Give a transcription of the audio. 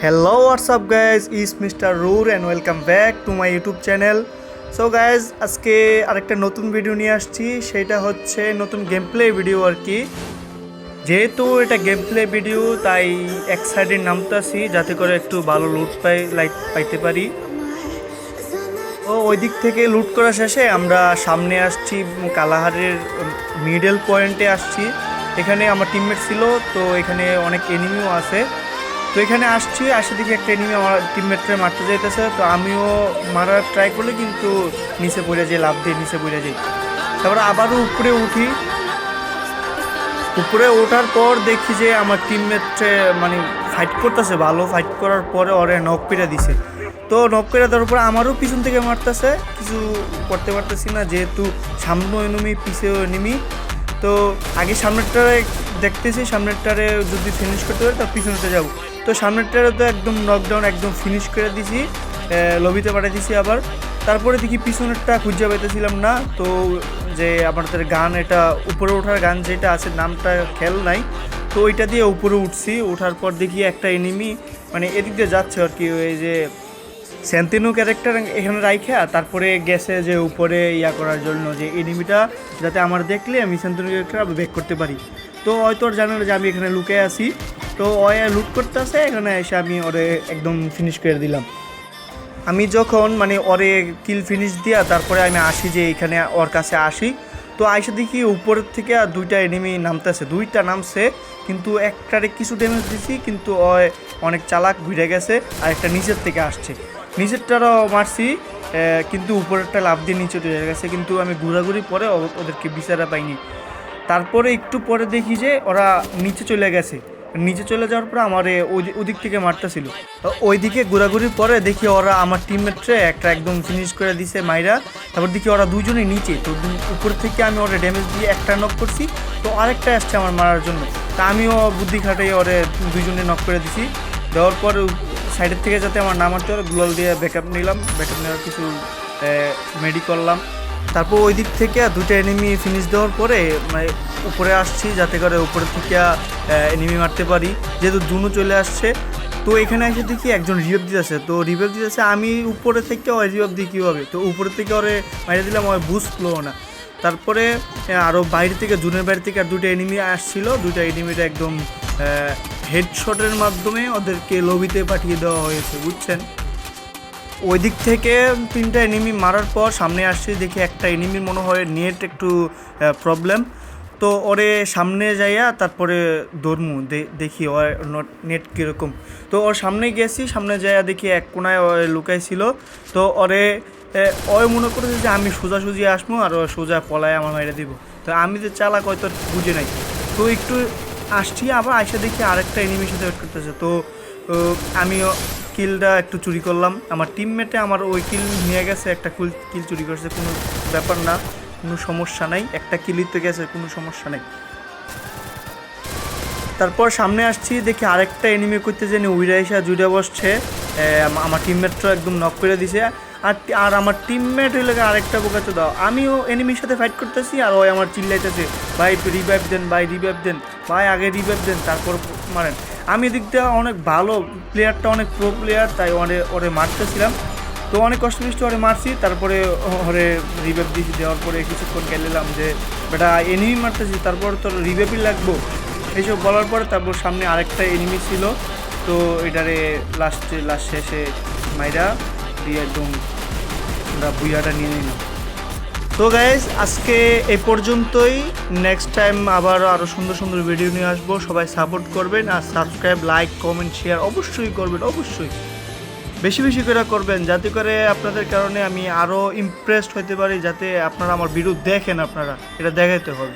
What's up, guys? Is Mr. Roor and welcome back to my YouTube channel. So guys আজকে আরেকটা নতুন video নিয়ে আসছি সেটা হচ্ছে নতুন গেম প্লে ভিডিও আর কি যেহেতু এটা গেম প্লে ভিডিও তাই এক সাইডে নামতাছি যাতে করে একটু ভালো লুট পাই লাইট পাইতে পারি ও ওই দিক থেকে লুট করা শেষে আমরা সামনে আসছি কালাহারের মিডল পয়েন্টে আসছি এখানে আমার টিমমেট ছিল তো এখানে অনেক এনিমিও আছে তো এখানে আসছি, আসে দেখি একটা এনিমি আমার টিমমেটরে মারতে যাইতেছে। তো আমিও মারার ট্রাই করলে কিন্তু নিচে পড়ে যাই লাভ দিয়ে নিচে পড়ে যাই। তারপরে আবারও উপরে উঠি। উপরে ওঠার পর দেখি যে আমার টিমমেট মানে ফাইট করতেছে ভালো। ফাইট করার পরে ওরে নক পেরে দিছে। তো নক পেরে দেওয়ার পর আমারও পিছন থেকে মারতেছে। কিছু করতে পারতেছি না, যেহেতু সামনে এনিমি পিছেও এনিমি তো আগে সামনেরটারে দেখতেছি, সামনেরটারে যদি ফিনিশ করতে পারি, তো পিছনেতে যাব। তো সামনেরটারে তো একদম নকডাউন একদম ফিনিশ করে দিছি। লবিতে পাঠিয়ে দিছি আবার। তারপরে দেখি পিছনেরটা খুঁজে পাইতেছিলাম না, তো যে আমাদের গান এটা উপরে ওঠার গান যেটা আছে নামটা খেয়াল নাই। তো ওইটা দিয়ে উপরে উঠছি, ওঠার পর দেখি একটা এনিমি মানে এদিক দিয়ে যাচ্ছে আর কি, ওই যে স্যান্তিনো ক্যারেক্টার এখানে রাইখা, তারপরে গেছে যে উপরে ইয়া করার জন্য যে এনিমিটা যাতে আমার দেখলে আমি স্যান্তিনো ক্যারেক্টার বেক করতে পারি। তো হয়তো আর জানে যে আমি এখানে লুকে আছি। তো ওই লুট করতে আসে এখানে এসে আমি ওরে একদম ফিনিশ করে দিলাম। আমি যখন মানে ওরে কিল ফিনিশ দিয়া তারপরে আমি আসি যে এখানে ওর কাছে আসি, তো আইসা দেখি উপরের থেকে দুইটা এনিমি নামতেছে, দুইটা নামছে, কিন্তু একটারে কিছু ড্যামেজ দিছি, কিন্তু অনেক চালাক ঘুরে গেছে আর একটা নিচের থেকে আসছে। নিচেরটারও মারছি কিন্তু উপরেরটা লাভ দিয়ে নিচে চলে গেছে, কিন্তু আমি ঘোরাঘুরি পরে ওদেরকে বিচারা পাইনি। তারপরে একটু পরে দেখি যে ওরা নিচে চলে গেছে। নিচে চলে যাওয়ার পর আমার ওদিক থেকে মারতেছিল ওইদিকে ঘোরাঘুরির পরে দেখি ওরা আমার টিমমেটরে একটা একদম ফিনিশ করে দিছে মাইরা। তারপর দেখি ওরা দুজনে নিচে। তো উপর থেকে আমি ওরা ড্যামেজ দিয়ে একটা নক করছি। তো আরেকটা আসছে আমার মারার জন্য। তা আমিও বুদ্ধি খাটাই ওরে দুজনে নক করে দিছি। দেওয়ার পর সাইডের থেকে যাতে আমার না মারতে পারে, গ্লোল দিয়ে ব্যাকআপ নিলাম। ব্যাকআপ নেওয়ার কিছু মেডি করলাম। তারপর ওই দিক থেকে দুটো এনিমি ফিনিশ দেওয়ার পরে মানে উপরে আসছি যাতে করে উপরে থেকে এনিমি মারতে পারি। যেহেতু দুনো চলে আসছে, তো এখানে এসে দেখি একজন রিভেভ দিতেছে। তো রিভেভ দিতেছে, আমি উপরে থেকে ওই রিভেভ দিই কীভাবে? তো উপরে থেকে ওরে মারিয়ে দিলাম, ওই বুঝলো না। তারপরে আরও বাইরে থেকে, জুনের বাইরে থেকে আর দুটো এনিমি আসছিল। দুটো এনিমিটা একদম হেডশটের মাধ্যমে ওদেরকে লবিতে পাঠিয়ে দেওয়া হয়েছে, বুঝছেন? ওই দিক থেকে তিনটা এনিমি মারার পর সামনে আসছি দেখি একটা এনিমির মনে হয় নেট একটু প্রবলেম তো ওরে সামনে যাইয়া তারপরে দৌড়মু দেখি ওর নেট কীরকম। তো ওর সামনে গেছি সামনে যাইয়া দেখি এক কোনায় লুকাইছিল। তো ওরে ওই মনে করেছে যে আমি সোজাসুজি আসব আর ও সোজা পলায় আমার মাইরে দিব। তো আমি যে চালাক হয়তো বুঝে নাই। তো একটু আসছি আবার আইসা দেখি আরেকটা এনিমির সাথে ওয়েট করতেছে। তো ও, আমিও কিলটা একটু চুরি করলাম। আমার টিমমেটে আমার ওই কিল নিয়ে গেছে, একটা কিল কিল চুরি করছে, কোনো ব্যাপার না, কোনো সমস্যা নাই। একটা কিলই তো গেছে, কোনো সমস্যা নেই। তারপর সামনে আসছি, দেখি আরেকটা এনিমি করতে জানি উইরা এসে জুড়ে বসছে। আমার টিমমেটটা একদম নক করে দিছে। আর আর আমার টিমমেট হইলে আরেকটা বোকাতে দাও আমিও এনিমির সাথে ফাইট করতেছি, আর ওই আমার চিল্লাইতেছে, ভাই রিভাইভ দেন, ভাই রিভাইভ দেন, ভাই, আগে রিভাইভ দেন, তারপর মারেন। আমি এদিক দিয়ে অনেক ভালো প্লেয়ারটা অনেক প্রো প্লেয়ার তাই ওরে ওরে মারতেছিলাম। তো অনেক কষ্ট মিষ্টি ওরে মারছি, তারপরে ওরে রিভাইভ দিয়েছি দেওয়ার পরে কিছুক্ষণ গেলাম যে, বেটা এনিমি মারতেছি, তারপর তোর রিভাইভই লাগবো। এইসব বলার পরে তারপর সামনে আরেকটা এনিমি ছিল। তো এটারে লাস্টে লাস্ট শেষে মাইরা দিয়ে একদম আমরা বুইয়াটা নিয়ে নিলাম তো গাইজ আজকে এ পর্যন্তই। নেক্সট টাইম আবার আরও সুন্দর সুন্দর ভিডিও নিয়ে আসব। সবাই সাপোর্ট করবেন আর সাবস্ক্রাইব লাইক কমেন্ট শেয়ার অবশ্যই করবেন, অবশ্যই। বেশি বেশি করে করবেন, যাতে করে আপনাদের কারণে আমি আরও ইমপ্রেসড হতে পারি, যাতে আপনারা আমার ভিডিও দেখেন আপনারা। এটা দেখাইতে হবে।